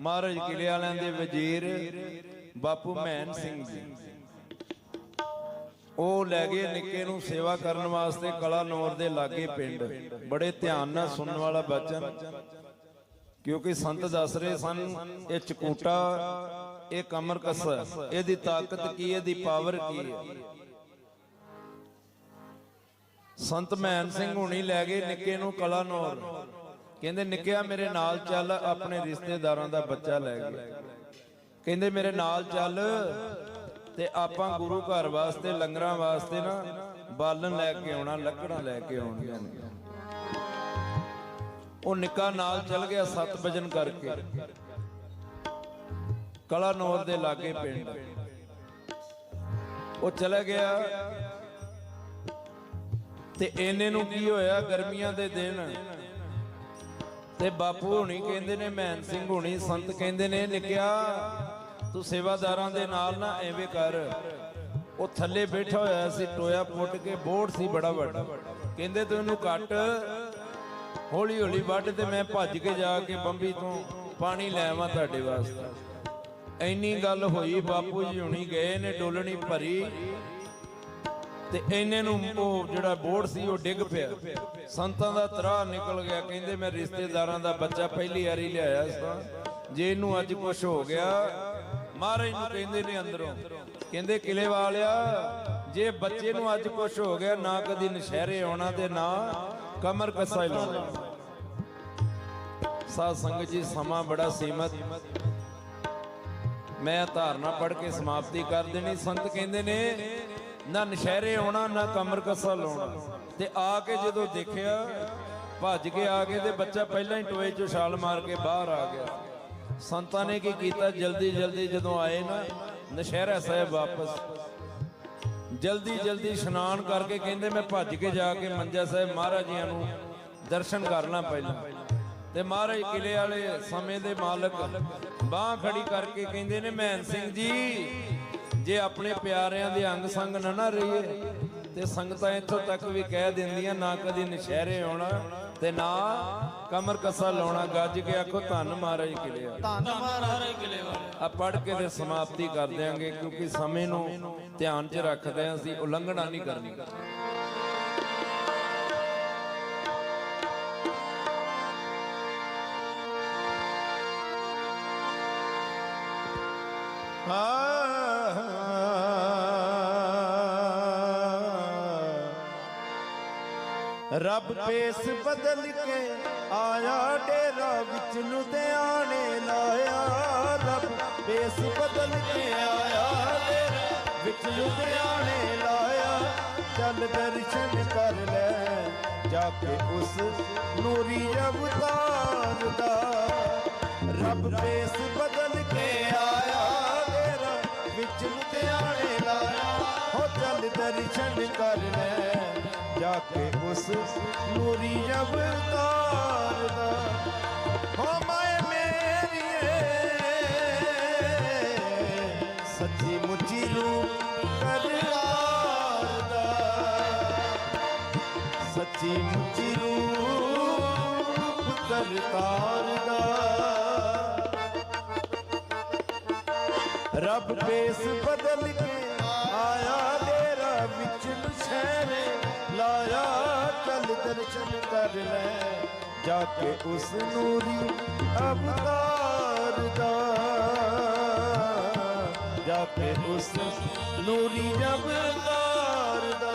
ਮਹਾਰਾਜ ਕਿਲੇ ਵਾਲਿਆਂ ਦੇ ਵਜ਼ੀਰ ਬਾਪੂ ਮਹਿਨ ਸਿੰਘ ਜੀ। ਉਹ ਲੈ ਗਏ ਨਿੱਕੇ ਨੂੰ ਸੇਵਾ ਕਰਨ ਵਾਸਤੇ ਕਲਾ ਨੌਰ ਦੇ ਲਾਗੇ ਪਿੰਡ। ਬੜੇ ਧਿਆਨ ਨਾਲ ਸੁਣਨ ਵਾਲਾ ਬਚਨ। ਕਿਉਂਕਿ ਸੰਤ ਦੱਸ ਰਹੇ ਸਨ, ਇਹ ਚਕੂਟਾ, ਇਹ ਕਮਰ ਕੱਸਾ, ਇਹਦੀ ਤਾਕਤ ਕੀ, ਇਹਦੀ ਪਾਵਰ ਕੀ ਹੈ? ਸੰਤ ਮਹਿਨ ਸਿੰਘ ਹੁਣੀ ਲੈ ਗਏ ਨਿੱਕੇ ਨੂੰ ਕਲਾ ਨੌਰ। ਕਹਿੰਦੇ, ਨਿੱਕਿਆ ਮੇਰੇ ਨਾਲ ਚੱਲ, ਆਪਣੇ ਰਿਸ਼ਤੇਦਾਰਾਂ ਦਾ ਬੱਚਾ ਲੈ ਗਿਆ। ਕਹਿੰਦੇ, ਮੇਰੇ ਨਾਲ ਚੱਲ ਤੇ ਆਪਾਂ ਗੁਰੂ ਘਰ ਵਾਸਤੇ, ਲੰਗਰਾਂ ਵਾਸਤੇ ਨਾ ਬਾਲਣ ਲੈ ਕੇ ਆਉਣਾ, ਲੱਕੜਾਂ ਲੈ ਕੇ ਆਉਣੀਆਂ ਨੇ। ਉਹ ਨਿੱਕਾ ਨਾਲ ਚੱਲ ਗਿਆ ਸੱਤ ਵਜਨ ਕਰਕੇ। ਕਲਾ ਨੌਰ ਦੇ ਲਾਗੇ ਪਿੰਡ। ਉਹ ਚਲਾ ਗਿਆ ਤੇ ਇਹਨੇ ਨੂੰ ਕੀ ਹੋਇਆ? ਗਰਮੀਆਂ ਦੇ ਦਿਨ ਤੇ ਬਾਪੂ ਹੁਣੀ ਕਹਿੰਦੇ ਨੇ ਮਹਿਨ ਸਿੰਘ ਹੁਣੀ ਸੰਤ ਕਹਿੰਦੇ ਨੇ ਨਿਕਿਆ ਤੂੰ ਸੇਵਾਦਾਰਾਂ ਦੇ ਨਾਲ ਨਾ ਐਵੇਂ ਕਰ। ਉਹ ਥੱਲੇ ਬੈਠਾ ਹੋਇਆ ਸੀ, ਟੋਇਆ ਪੁੱਟ ਕੇ, ਬੋੜ ਸੀ ਬੜਾ ਵੱਡਾ। ਕਹਿੰਦੇ, ਤੂੰ ਇਹਨੂੰ ਕੱਟ। ਹੌਲੀ ਹੌਲੀ ਵੱਢ ਤੇ ਮੈਂ ਭੱਜ ਕੇ ਜਾ ਕੇ ਬੰਬੀ ਤੋਂ ਪਾਣੀ ਲੈ ਆਵਾਂ ਤੁਹਾਡੇ ਵਾਸਤੇ। ਐਨੀ ਗੱਲ ਹੋਈ, ਬਾਪੂ ਜੀ ਹੁਣੀ ਗਏ ਨੇ, ਡੋਲਣੀ ਭਰੀ। ਤੇ ਇਹਨੇ ਨੂੰ ਉਹ ਜਿਹੜਾ ਬੋਰਡ ਸੀ, ਉਹ ਡਿੱਗ ਪਿਆ। ਸੰਤਾਂ ਦਾ ਤਰਾ ਨਿਕਲ ਗਿਆ। ਕਹਿੰਦੇ ਮੈਂ ਰਿਸ਼ਤੇਦਾਰਾਂ ਦਾ ਬੱਚਾ ਪਹਿਲੀ ਵਾਰੀ ਲਿਆਇਆ ਸਾਂ। ਜੇ ਇਹਨੂੰ ਅੱਜ ਕੁਝ ਹੋ ਗਿਆ, ਮਹਾਰਾਜ ਨੂੰ ਕਹਿੰਦੇ ਨੇ ਅੰਦਰੋਂ, ਕਹਿੰਦੇ ਕਿਲੇ ਵਾਲਿਆ, ਜੇ ਬੱਚੇ ਨੂੰ ਅੱਜ ਕੁਝ ਹੋ ਗਿਆ, ਨਾ ਕਦੀ ਨਸ਼ਹਿਰੇ ਆਉਣਾ ਤੇ ਨਾ ਕਮਰ ਕੱਸਾ ਹੀ ਲਾਉਣਾ। ਸਾਧ ਸੰਗਤ ਜੀ, ਸਮਾਂ ਬੜਾ ਸੀਮਤ। ਮੈਂ ਧਾਰਨਾ ਪੜ ਕੇ ਸਮਾਪਤੀ ਕਰ ਦੇਣੀ। ਸੰਤ ਕਹਿੰਦੇ ਨੇ ਨਾ ਨਸ਼ਹਿਰੇ ਆਉਣਾ, ਨਾ ਕਮਰ ਕੱਸਾ ਲਾਉਣਾ। ਤੇ ਆ ਕੇ ਜਦੋਂ ਦੇਖਿਆ, ਭੱਜ ਕੇ ਆ ਕੇ ਤੇ ਬੱਚਾ ਪਹਿਲਾਂ ਹੀ ਟੋਏ ਚੋਂ ਛਾਲ ਮਾਰ ਕੇ ਬਾਹਰ ਆ ਗਿਆ। ਸੰਤਾਂ ਨੇ ਕੀ ਕੀਤਾ? ਜਲਦੀ ਜਲਦੀ ਜਦੋਂ ਆਏ ਨਾ, ਨਸ਼ਹਿਰਾ ਸਾਹਿਬ ਵਾਪਸ। ਜਲਦੀ ਜਲਦੀ ਇਸ਼ਨਾਨ ਕਰਕੇ ਕਹਿੰਦੇ, ਮੈਂ ਭੱਜ ਕੇ ਜਾ ਕੇ ਮੰਜਾ ਸਾਹਿਬ ਮਹਾਰਾਜ ਜੀਆਂ ਨੂੰ ਦਰਸ਼ਨ ਕਰਨਾ ਪਹਿਲਾਂ। ਤੇ ਮਹਾਰਾਜ ਕਿਲੇ ਵਾਲੇ ਸਮੇਂ ਦੇ ਮਾਲਕ ਬਾਹ ਖੜੀ ਕਰਕੇ ਕਹਿੰਦੇ ਨੇ ਮਹਿਨ ਸਿੰਘ ਜੀ ਜੇ ਆਪਣੇ ਪਿਆਰਿਆਂ ਦੇ ਅੰਗ ਸੰਗ ਨਾ ਨਾ ਰਹੀਏ ਤੇ ਸੰਗਤਾਂ ਇੱਥੋਂ ਤੱਕ ਵੀ ਕਹਿ ਦਿੰਦੀਆਂ ਨਾ ਕਦੀ ਨਸ਼ਹਿਰੇ ਆਉਣਾ ਤੇ ਨਾ ਕਮਰ ਕੱਸਾ ਲਾਉਣਾ ਗੱਜ ਕੇ ਆਖੋ ਧੰਨ ਮਹਾਰਾਜ ਕਿਲੇ ਵਾਲੇ। ਧੰਨ ਮਹਾਰਾਜ ਕਿਲੇ ਵਾਲੇ। ਆ ਪੜ ਕੇ ਤੇ ਸਮਾਪਤੀ ਕਰ ਦਿਆਂਗੇ ਕਿਉਂਕਿ ਸਮੇਂ ਨੂੰ ਧਿਆਨ 'ਚ ਰੱਖਦੇ ਹਾਂ ਅਸੀਂ ਉਲੰਘਣਾ ਨਹੀਂ ਕਰਨੀ। ਰੱਬ ਪੇਸ ਬਦਲ ਕੇ ਆਇਆ ਡੇਰਾ ਵਿੱਚ ਲੁਧਿਆਣੇ ਲਾਇਆ। ਰੱਬ ਪੇਸ ਬਦਲ ਕੇ ਆਇਆ ਡੇਰਾ ਵਿੱਚ ਲੁਧਿਆਣੇ ਲਾਇਆ। ਚੱਲ ਦਰਸ਼ਨ ਕਰ ਲੈ, ਜਾ ਕੇ ਉਸ ਨੂਰੀ ਅਵਤਾਰ ਦਾ। ਰੱਬ ਪੇਸ ਬਦਲ ਕੇ ਕੇ ਉਸ ਨੂਰੀ ਅਵਤਾਰ ਦਾ। ਹੋ ਮਾਏ ਮੇਰੀਏ ਸੱਚੀ ਮੁੱਚੀ ਰੂਪ ਕਰਤਾਰ ਦਾ ਸੱਚੀ ਮੁੱਚੀ ਰੂਪ ਕਰਤਾਰ ਦਾ ਰੱਬ ਬੇਸ ਬਦਲ ਕੇ ਦਰਸ਼ਨ ਕਰ ਲੈ ਜਾ ਕੇ ਉਸ ਨੂਰੀ ਅਵਤਾਰ ਦਾ ਜਾ ਕੇ ਉਸ ਨੂਰੀ ਅਵਤਾਰ ਦਾ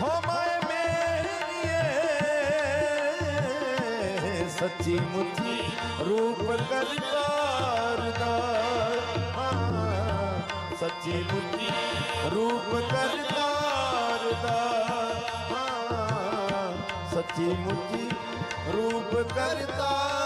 ਹੋ ਮਾਏ ਮੇਰੀਏ ਸੱਚੀ ਮੁੱਠੀ ਰੂਪ ਕਰਤਾਰ ਦਾ ਹਾਂ, ਸੱਚੀ ਮੁੱਠੀ ਰੂਪ ਕਰਤਾਰ ਸੱਚੀ ਮੁੱਠੀ ਰੂਪ ਕਰਤਾ।